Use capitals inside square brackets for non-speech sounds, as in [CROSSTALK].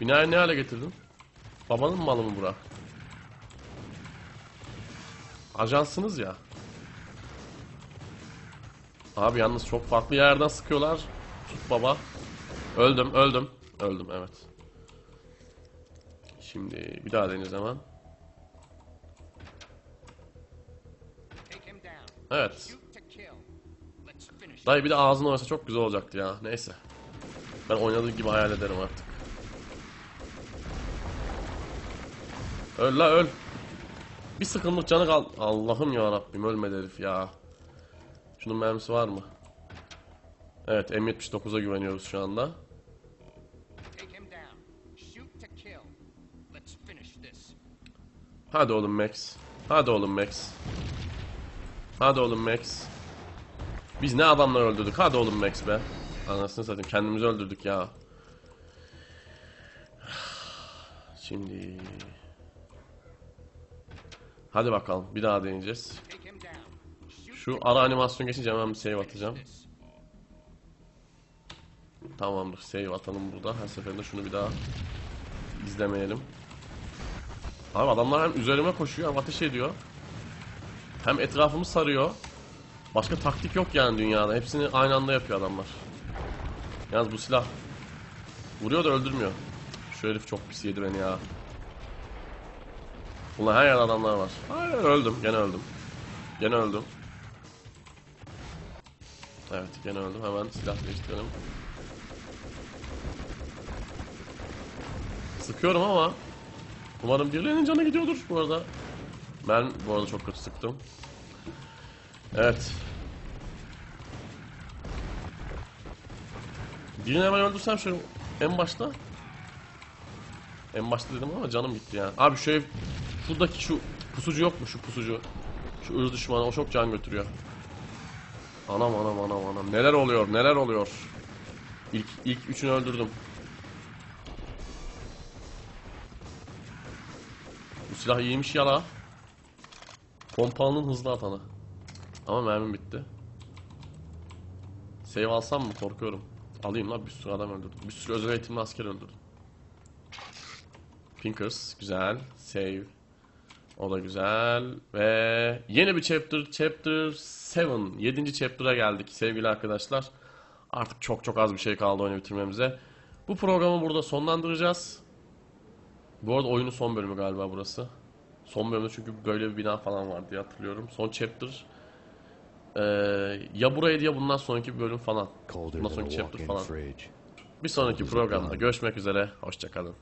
Binayı ne hale getirdin? Babanın malı mı bura? Ajansınız ya. Abi yalnız çok farklı yerden sıkıyorlar. Tut baba. Öldüm, öldüm. Öldüm, evet. Şimdi bir daha deneyeceğiz hemen. Evet. Dayı bir de ağzını oynasa çok güzel olacaktı ya. Neyse. Ben oynadığı gibi hayal ederim artık. Öl la öl. Bir sıkımlık canı kal. Allah'ım ya Rabbim ölmedi herif ya. Şunun mermisi var mı? Evet M79'a güveniyoruz şu anda. Hadi oğlum Max. Hadi oğlum Max. Hadi oğlum Max. Biz ne adamlar öldürdük. Hadi oğlum Max be. Anasını satayım. Kendimizi öldürdük ya. [SIGHS] Şimdi... Hadi bakalım. Bir daha deneyeceğiz. Şu ara animasyon geçince hemen bir save atacağım. Tamamdır. Save atalım burada. Her seferinde şunu bir daha izlemeyelim. Abi adamlar hem üzerime koşuyor hem ateş ediyor. Hem etrafımı sarıyor. Başka taktik yok yani dünyada. Hepsini aynı anda yapıyor adamlar. Yalnız bu silah vuruyor da öldürmüyor. Şu herif çok pis yedi beni ya. Ulan her yerde adamlar var. Hayır öldüm. Gene öldüm. Gene öldüm. Evet gene öldüm. Hemen silah değiştirelim. Sıkıyorum ama umarım birilerinin canı gidiyordur bu arada. Ben bu arada çok kötü sıktım. Evet. Birini hemen öldürsem şu en başta. En başta dedim ama canım gitti yani. Abi ev şuradaki şu pusucu yok mu şu pusucu? Şu ırz düşmanı o çok can götürüyor. Anam anam anam anam. Neler oluyor neler oluyor. İlk, ilk üçünü öldürdüm. Bu silah iyiymiş ya la. Pompalının hızlı atanı. Ama mermim bitti. Save alsam mı korkuyorum. Alayım la bir sürü adam öldürdüm. Bir sürü özel eğitimli asker öldürdüm. Pinkers güzel. Save. O da güzel. Ve yeni bir chapter. Chapter 7. 7. chapter'a geldik sevgili arkadaşlar. Artık çok çok az bir şey kaldı oyunu bitirmemize. Bu programı burada sonlandıracağız. Bu arada oyunun son bölümü galiba burası. Son bölümde çünkü böyle bir bina falan var diye hatırlıyorum. Son chapter. Ee, ya buraydı ya bundan sonraki bir bölüm falan. Bundan sonraki chapter falan. Bir sonraki programda görüşmek üzere. Hoşçakalın.